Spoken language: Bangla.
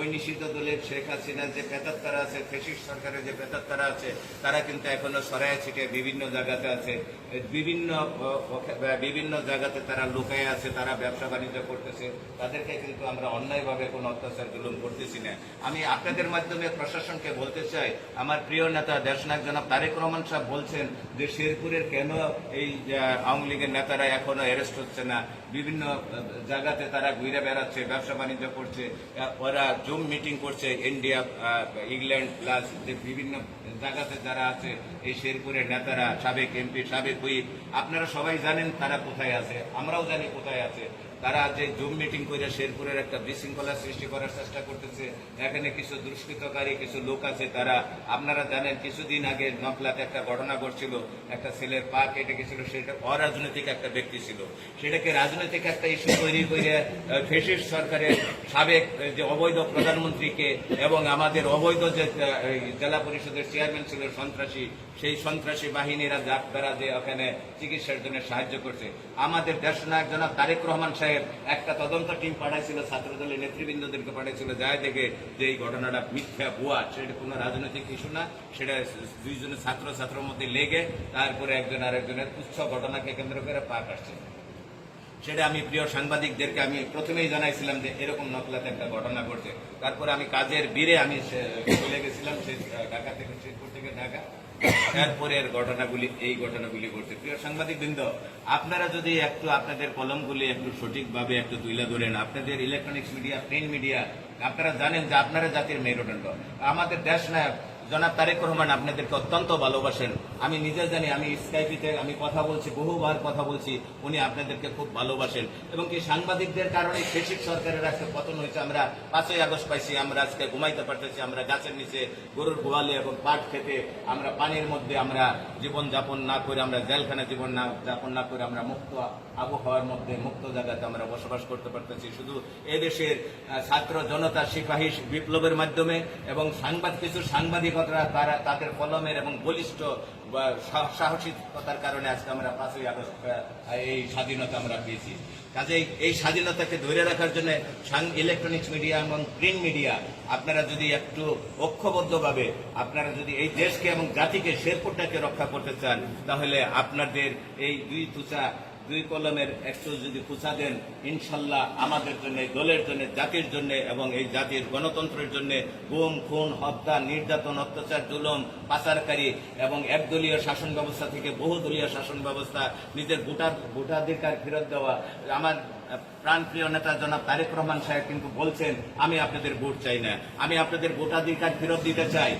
ওই নিষিদ্ধ দলের শেখ হাসিনার যে পেতাত্তারা আছে ফেসিস্ট সরকারের যে পেতাত্তারা আছে, তারা কিন্তু এখনও সরাই ছিটে বিভিন্ন জায়গাতে আছে। বিভিন্ন বিভিন্ন জায়গাতে তারা লুকায় আছে, তারা ব্যবসা বাণিজ্য করতেছে। তাদেরকে কিন্তু আমরা অন্যায়ভাবে কোনো অত্যাচার জুলুম করতেছি না। আমি আপনাদের মাধ্যমে প্রশাসনকে বলতে চাই, আমার প্রিয় নেতা দেশনায়ক জনাব তারেক রহমান সাহেব বলছেন যে শেরপুরের কেন এই আওয়ামী লীগের নেতারা এখনও অ্যারেস্ট হচ্ছে না? বিভিন্ন জায়গাতে তারা ঘুরে বেড়াচ্ছে, ব্যবসা বাণিজ্য করছে। ওরা জুম মিটিং করছে, ইন্ডিয়া ইংল্যান্ড প্লাস যে বিভিন্ন জায়গাতে যারা আছে, এই শেরপুরের নেতারা, সাবেক এমপি, সাবেক হুইপ, আপনারা সবাই জানেন তারা কোথায় আছে, আমরাও জানি কোথায় আছে। তারা যে জুম মিটিং করে শেরপুরের একটা বিশৃঙ্খলা সৃষ্টি করার চেষ্টা করতেছে, এখানে কিছু দুষ্কৃতকারী, কিছু লোক আছে তারা, আপনারা জানেন কিছুদিন আগে নকলাতে একটা ঘটনা ঘটছিল, একটা ছেলের পা কেটে গেছিল, সেটা অরাজনৈতিক একটা ব্যক্তি ছিল। সেটাকে রাজনৈতিক একটা ইস্যু তৈরি করে ফেসিস্ট সরকারের সাবেক যে অবৈধ প্রধানমন্ত্রীকে এবং আমাদের অবৈধ যে জেলা পরিষদের চেয়ারম্যান ছিল সন্ত্রাসী, সেই সন্ত্রাসী বাহিনীরা যারা যে ওখানে চিকিৎসার জন্য সাহায্য করছে। আমাদের দেশনায়ক জনাব তারেক রহমান সাহেব একটা তদন্ত টিম পাঠাইছিল ছাত্র দলের নেতৃবৃন্দদেরকে পাঠাইছিল, যায় দেখে যে এই ঘটনাটা মিথ্যা, ভুয়া, সেটা কোনো রাজনৈতিক ইস্যু না, সেটা দুইজনের ছাত্র ছাত্রের মধ্যে লেগে, তারপরে একজন আরেকজনের তুচ্ছ ঘটনাকে কেন্দ্র করে পাক আসছে। সেটা আমি প্রিয় সাংবাদিকদেরকে আমি প্রথমেই জানাইছিলাম যে এরকম নকলাতে একটা ঘটনা ঘটছে। তারপরে আমি কাজের বীরে আমি চলে গেছিলাম, সে ঢাকা থেকে, শেরপুর থেকে ঢাকা। এরপরের ঘটনাগুলি, এই ঘটনাগুলি ঘটছে। প্রিয় সাংবাদিক বৃন্দ আপনারা যদি একটু আপনাদের কলমগুলি একটু সঠিকভাবে একটু তুলে ধরেন, আপনাদের ইলেকট্রনিক্স মিডিয়া প্রিন্ট মিডিয়া আপনারা জানেন যে আপনারা জাতির মেরুদণ্ড। আমাদের দেশ নায়ক জনাব তারেক রহমান, আপনাদেরকে অত্যন্ত ভালোবাসেন। আমি নিজে জানি, আমি স্কাইপিতে আমি কথা বলছি, বহুবার কথা বলছি, উনি আপনাদেরকে খুব ভালোবাসেন। এবং কি সাংবাদিকদের কারণে ফেসিক সরকারের আজকে পতন হয়েছে, আমরা পাঁচই আগস্ট পাইছি, আমরা আজকে ঘুমাইতে পারতেছি, আমরা গাছের নিচে গরুর গোয়ালে এবং পাট খেতে, আমরা পানির মধ্যে আমরা জীবন যাপন না করে, আমরা জেলখানা জীবন না যাপন না করে, আমরা মুক্ত আবহাওয়ার মধ্যে, মুক্ত জায়গাতে আমরা বসবাস করতে পারতেছি। শুধু এদেশের ছাত্র জনতা, সিপাহী, বিপ্লবের মাধ্যমে এবং সাংবাদ, কিছু সাংবাদিকতা তারা তাদের কলমের এবং বলিষ্ঠ সাহসিকতার কারণে আজকে আমরা পাঁচই আগস্ট এই স্বাধীনতা আমরা পেয়েছি। কাজেই এই স্বাধীনতাকে ধরে রাখার জন্য ইলেকট্রনিক্স মিডিয়া এবং প্রিন্ট মিডিয়া আপনারা যদি একটু ঐক্যবদ্ধভাবে, আপনারা যদি এই দেশকে এবং জাতিকে শেরপুরটাকে রক্ষা করতে চান, তাহলে আপনাদের এই দুই তুচা দুই কলমের একশো যদি কুচা দেন, ইনশাল্লাহ আমাদের জন্য, দলের জন্য, জাতির জন্য এবং এই জাতির গণতন্ত্রের জন্য গুম, খুন, হত্যা, নির্যাতন, অত্যাচার, জুলুম, পাচারকারী এবং একদলীয় শাসন ব্যবস্থা থেকে বহুদলীয় শাসন ব্যবস্থা, নিজের ভোটার, ভোটাধিকার ফেরত দেওয়া। আমার প্রাণপ্রিয় নেতা জনাব তারেক রহমান সাহেব কিন্তু বলছেন, আমি আপনাদের ভোট চাই না। আমি আপনাদের ভোটাধিকার ফেরত দিতে চাই।